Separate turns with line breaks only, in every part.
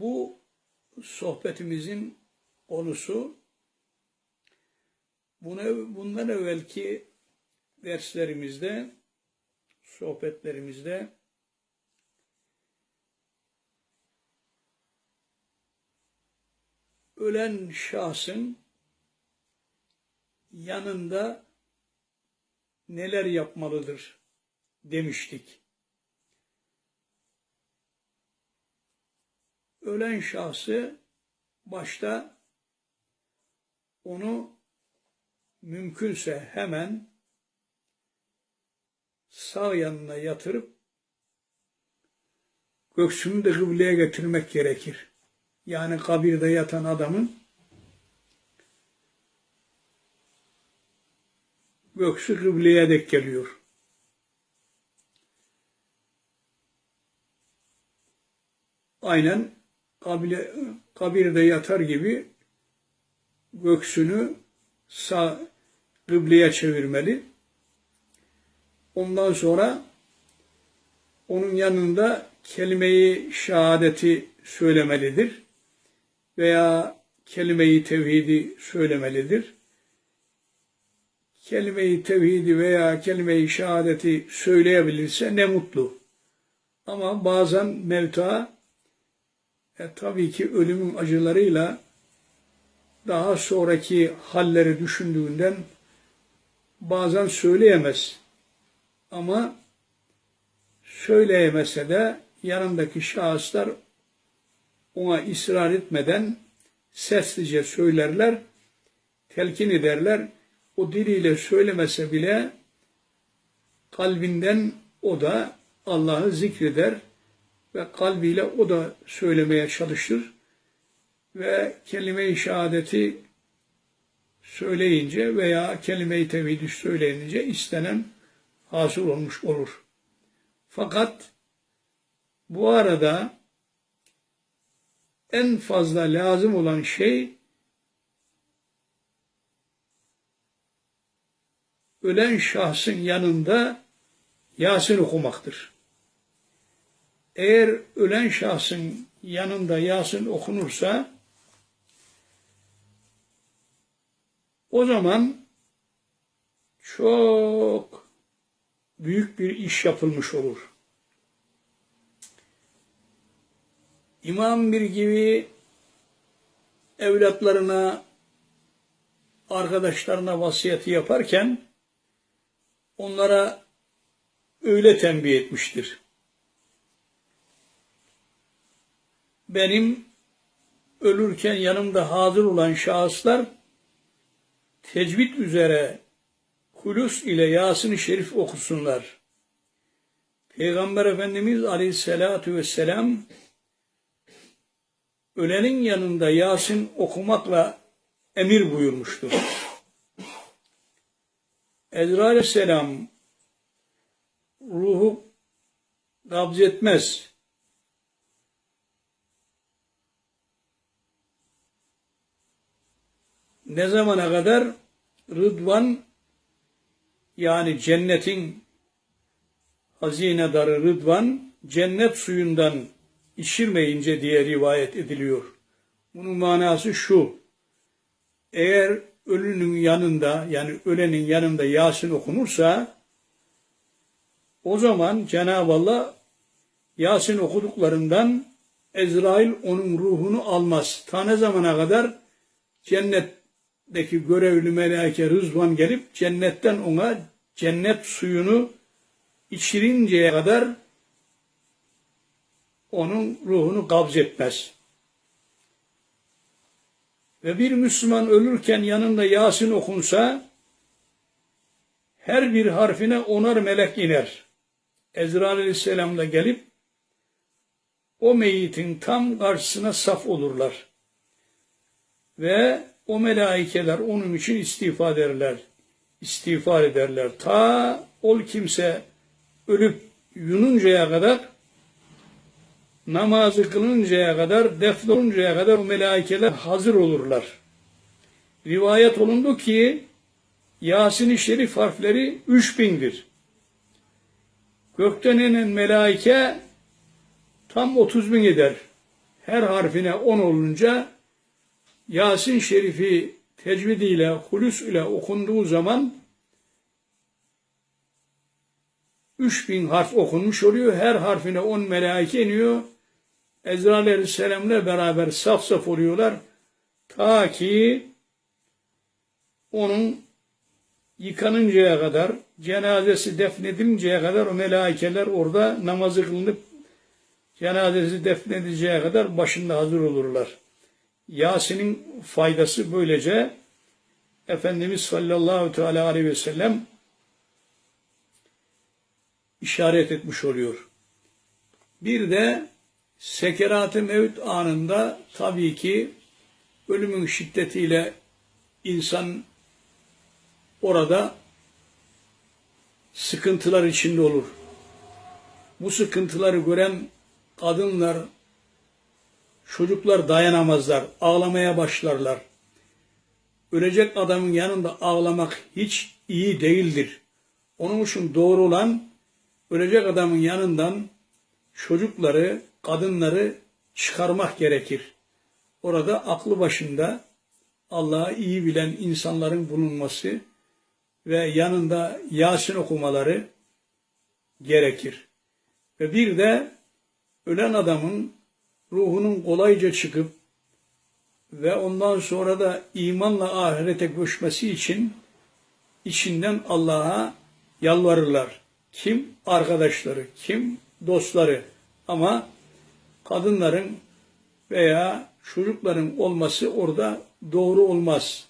Bu sohbetimizin konusu bunu, bundan evvelki derslerimizde, sohbetlerimizde ölen şahsın yanında neler yapmalıdır demiştik. Ölen şahsı başta onu mümkünse hemen sağ yanına yatırıp göğsünü de kıbleye getirmek gerekir. Yani kabirde yatan adamın göğsü kıbleye dek geliyor. Aynen kabile, kabirde yatar gibi göğsünü sağ kıbleye çevirmeli. Ondan sonra onun yanında kelimeyi şehadeti söylemelidir veya kelimeyi tevhidi söylemelidir. Kelimeyi tevhidi veya kelimeyi şehadeti söyleyebilirse ne mutlu. Ama bazen mevta e, tabii ki ölümün acılarıyla daha sonraki halleri düşündüğünden bazen söyleyemez. Ama söyleyemese de yanındaki şahıslar ona ısrar etmeden seslice söylerler, telkin ederler. O diliyle söylemese bile kalbinden o da Allah'ı zikreder ve kalbiyle o da söylemeye çalışır ve kelime-i şehadeti söyleyince veya kelime-i tevhidi söyleyince istenen hasıl olmuş olur. Fakat bu arada en fazla lazım olan şey ölen şahsın yanında Yasin okumaktır. Eğer ölen şahsın yanında Yasin okunursa o zaman çok büyük bir iş yapılmış olur. İmam bir gibi evlatlarına, arkadaşlarına vasiyeti yaparken onlara öyle tembih etmiştir. Benim ölürken yanımda hazır olan şahıslar tecvid üzere hulus ile Yasin-i Şerif okusunlar. Peygamber Efendimiz Aleyhisselatü Vesselam ölenin yanında Yasin okumakla emir buyurmuştur. Ezra Aleyhisselam ruhu kabz etmez. Ne zamana kadar? Rıdvan yani cennetin hazinedarı Rıdvan cennet suyundan içirmeyince diye rivayet ediliyor. Bunun manası şu. Eğer ölünün yanında yani ölenin yanında Yasin okunursa o zaman Cenab-ı Allah Yasin okuduklarından Ezrail onun ruhunu almaz. Ta ne zamana kadar cennetteki görevli melaike Rızvan gelip cennetten ona cennet suyunu içirinceye kadar onun ruhunu kabz etmez. Ve bir Müslüman ölürken yanında Yasin okunsa her bir harfine onar melek iner. Ezrail aleyhisselam da gelip o meyitin tam karşısına saf olurlar. Ve o melaikeler onun için istiğfar ederler. İstiğfar ederler. Ta ol kimse ölüp yununcaya kadar namazı kılıncaya kadar, defnoluncaya kadar o melaikeler hazır olurlar. Rivayet olundu ki Yasin-i Şerif harfleri üç bindir. Gökten inen melaike tam otuz bin eder. her harfine 10 olunca Yasin Şerifi tecvid ile, hulus ile okunduğu zaman 3000 harf okunmuş oluyor. Her harfine 10 melaike iniyor. Ezrail Aleyhisselam'la beraber saf saf oluyorlar. Ta ki onun yıkanıncaya kadar, cenazesi defnedilinceye kadar o melaikeler orada namazı kılınıp cenazesi defnedileceği kadar başında hazır olurlar. Yasin'in faydası böylece Efendimiz sallallahu teala aleyhi ve sellem işaret etmiş oluyor. Bir de sekerat-ı mevt anında tabii ki ölümün şiddetiyle insan orada sıkıntılar içinde olur. Bu sıkıntıları gören kadınlar, çocuklar dayanamazlar, ağlamaya başlarlar. Ölecek adamın yanında ağlamak hiç iyi değildir. Onun için doğru olan ölecek adamın yanından çocukları, kadınları çıkarmak gerekir. Orada aklı başında Allah'ı iyi bilen insanların bulunması ve yanında Yasin okumaları gerekir. Ve bir de ölen adamın ruhunun kolayca çıkıp ve ondan sonra da imanla ahirete göçmesi için içinden Allah'a yalvarırlar. Kim? Arkadaşları, kim? Dostları. Ama kadınların veya çocukların olması orada doğru olmaz.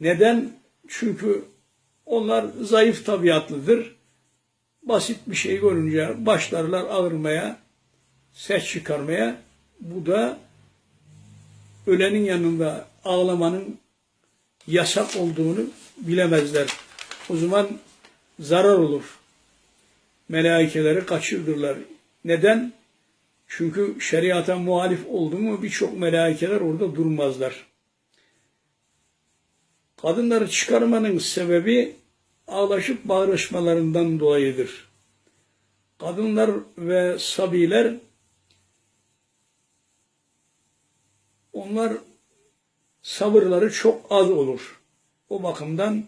Neden? Çünkü onlar zayıf tabiatlıdır. Basit bir şey görünce başlarlar ağırmaya, ses çıkarmaya. Bu da ölenin yanında ağlamanın yasak olduğunu bilemezler. O zaman zarar olur. Melaikeleri kaçırırlar. Neden? Çünkü şeriata muhalif oldu mu birçok melaikeler orada durmazlar. Kadınları çıkarmanın sebebi ağlaşıp bağırışmalarından dolayıdır. Kadınlar ve sabiler onlar sabırları çok az olur. O bakımdan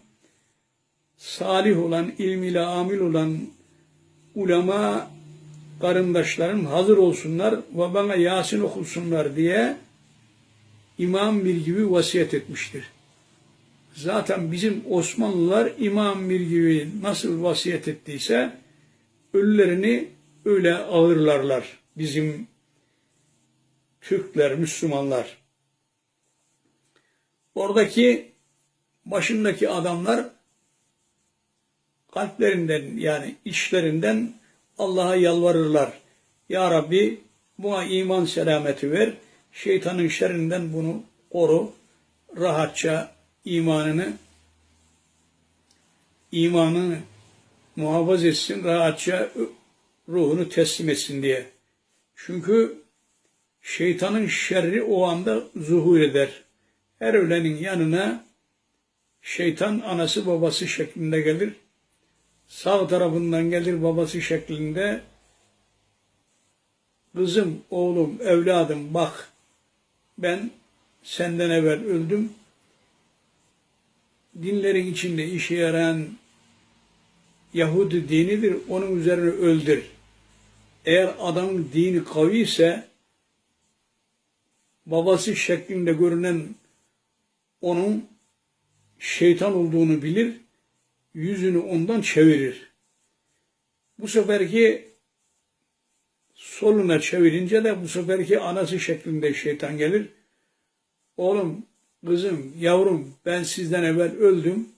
salih olan, ilmiyle amil olan ulema karındaşlarım hazır olsunlar ve bana Yasin okusunlar diye İmam bir gibi vasiyet etmiştir. Zaten bizim Osmanlılar İmam bir gibi nasıl vasiyet ettiyse ölülerini öyle ağırlarlar. Bizim Türkler, Müslümanlar. Oradaki başındaki adamlar kalplerinden yani içlerinden Allah'a yalvarırlar. Ya Rabbi buna iman selameti ver. Şeytanın şerrinden bunu koru. Rahatça imanını imanını muhafaza etsin. Rahatça ruhunu teslim etsin diye. Çünkü şeytanın şerri o anda zuhur eder. Her ölenin yanına şeytan anası babası şeklinde gelir sağ tarafından gelir babası şeklinde kızım, oğlum, evladım bak ben senden evvel öldüm. Dinlerin içinde işe yarayan Yahudi dinidir. Onun üzerine öldür. Eğer adamın dini kavi ise babası şeklinde görünen onun şeytan olduğunu bilir yüzünü ondan çevirir. Bu seferki soluna çevirince de bu seferki anası şeklinde şeytan gelir. Oğlum, kızım, yavrum ben sizden evvel öldüm.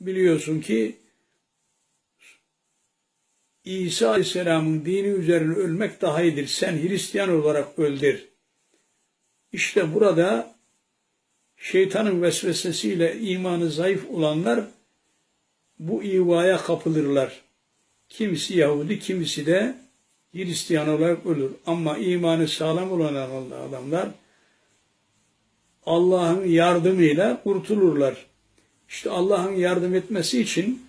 Biliyorsun ki İsa Aleyhisselam'ın dini üzerine ölmek daha iyidir. Sen Hristiyan olarak öldür. İşte burada şeytanın vesvesesiyle imanı zayıf olanlar bu ivaya kapılırlar. Kimisi Yahudi, kimisi de Hristiyan olarak ölür. Ama imanı sağlam olan adamlar Allah'ın yardımıyla kurtulurlar. İşte Allah'ın yardım etmesi için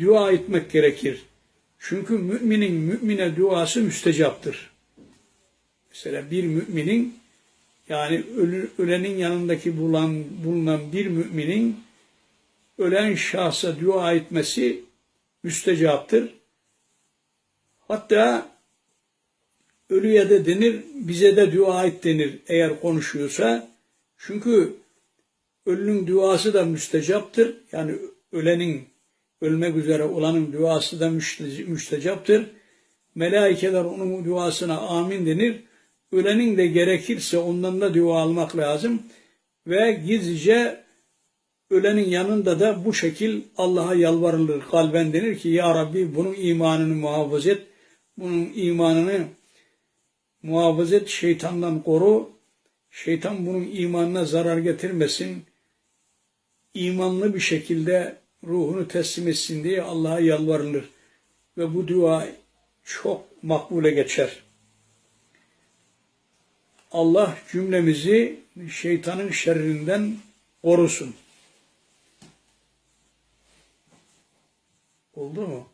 dua etmek gerekir. Çünkü müminin mümine duası müstecaptır. Mesela bir müminin yani ölü, ölenin yanındaki bulunan, bulunan bir müminin ölen şahsa dua etmesi müstecaptır. Hatta ölüye de denir, bize de dua et denir eğer konuşuyorsa. Çünkü ölünün duası da müstecaptır. Yani ölenin, ölmek üzere olanın duası da müste- müstecaptır. Melaikeler onun duasına amin denir. Ölenin de gerekirse ondan da dua almak lazım. Ve gizlice ölenin yanında da bu şekil Allah'a yalvarılır. Kalben denir ki Ya Rabbi bunun imanını muhafaza et. Bunun imanını muhafaza et. Şeytandan koru. Şeytan bunun imanına zarar getirmesin. İmanlı bir şekilde ruhunu teslim etsin diye Allah'a yalvarılır. Ve bu dua çok makbule geçer. Allah cümlemizi şeytanın şerrinden korusun. Oldu mu?